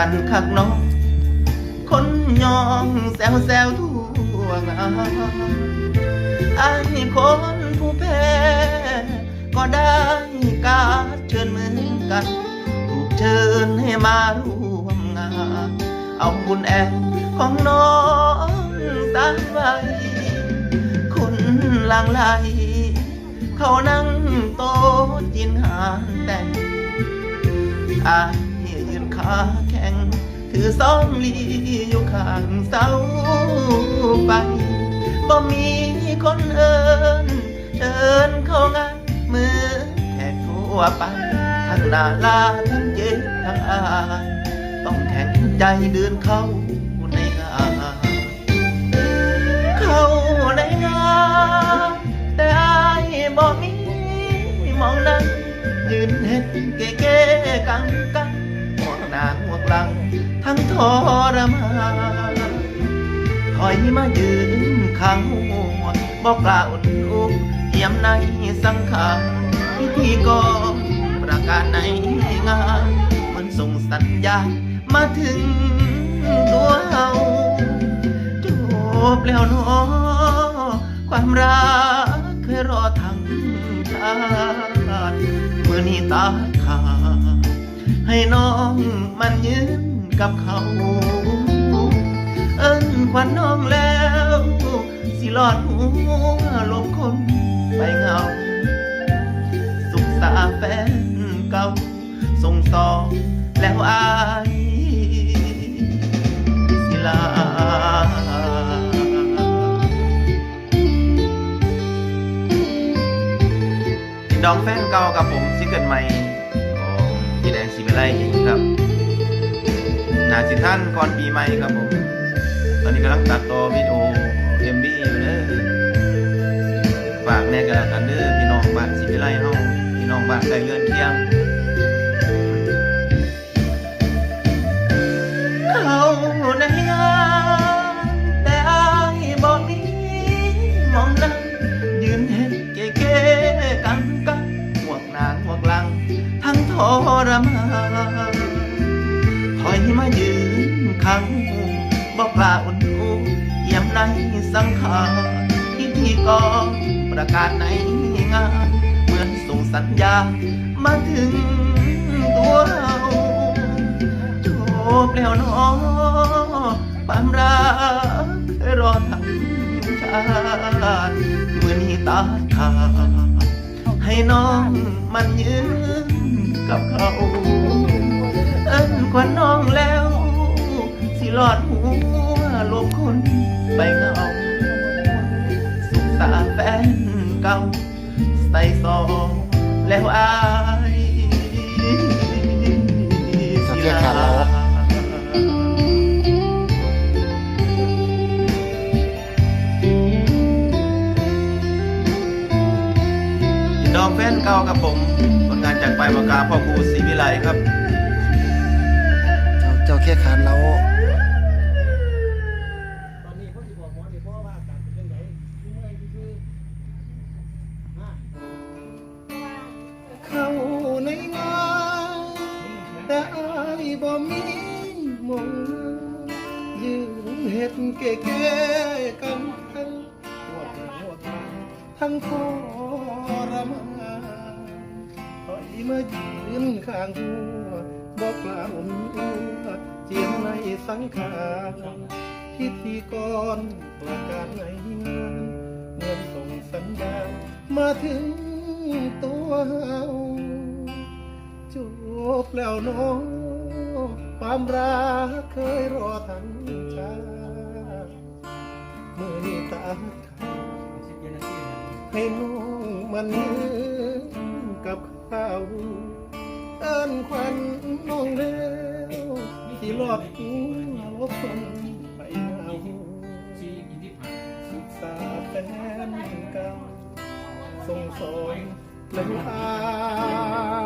กันคักน้อง คนยองแซวแซวทั่วงานไอ้คนผู้แพ้ก็ได้การเชิญเหมือนกัน ถูกเชิญให้มาร่วมงาน เอาบุญแอนของน้องสร้างไว้คนหลังไหลเขานั่งโต๊ะจินหานแต่งอายยืนขาแข ถือซ้อมลีอยู่ข้างเสาไฟบ่มีคนเอินเดินเข้างานมือแขกทั่วไปทั้งนาลาทั้งเย็นทั้งอายต้องแข็งใจเดินเข้าในงานเข้าในงานแต่อายบอกมีมองนั่งยืนเห็นเก๋ๆกังกังห่วหน้าห่วงหลัง ทั้งทรมานถอยมายืนข้างหัวบอกกล่าวอุ่นอุกเยี่ยมในสังขารพิธีกรประกาศในงาน มันส่งสัญญาณมาถึงตัวเฮาจบแล้วเนาะความรักเคยรอทั้งชาติเมื่อนี้ตาขาดให้น้องมันยืน กับเขา เอิ้นควันน้องแล้ว สิหลอดหัวลบคนไปเหงา สุขสาแฟนเก่าส่งต่อแล้วอายสิลาดองแฟนเก่ากับผมซิเกิลใหม่ของพี่แดงสีเมลัยครับาสิท่านก่อนปีใหม่ครับผม ตอนนี้กำลังตัดต่อวิดีโอเอ็มบีอยู่เด้อฝากแน่กันแล้วกันเด้อพี่น้องบ้านสีเมลัยเฮาพี่น้องบ้านใกล้เลื่อนเที่ยงเขาในงานแต่อายบอกมีมองนั่งยืนเห็นเก๋ๆกังกังห่วงหนางห่วงหลัง ทั้งทรมานถอยมายืน ข้งบอกลาอุ่นอูเยี่ยมในสังขารพิธีกรประกาศในงาน เหมือนส่งสัญญามาถึงตัวเราจบแล้วเน้องความรักรอทั้งชาติเมื่อนี้ตาขาดให้น้องมันยืนกับเขา เอิ้นควันน้องแล้ว ลอดหัวลบคนไปเงาสุขตาแฟนเก่าใส่ซองแล้วอายสังเกขาดแล้วยินดองแฟนเก่ากับผมผลงานจากไปประกาพ่อครูศรีวิไลครับ เจ้าเจ้าแค่ขานเรา เฮ็ดเก๋ๆกันทั้งปวดหัวทางทั้งทรมานถอยมายืนข้างหัวบอกล่าวอุ่นอัวเจียมในสังขารพิธีกรประกาศในงานเงินส่งสัญญาณมาถึงตัวเฮาจบแล้วน้องความรักเคยรอทั้งชา มือนี้ตาให้น้องมันกับข้าวเอิ้นควันน้องเร็วที่รอดหัวคนไปเอาศึกษาแฟนเก่าส่งสอนแล้วอา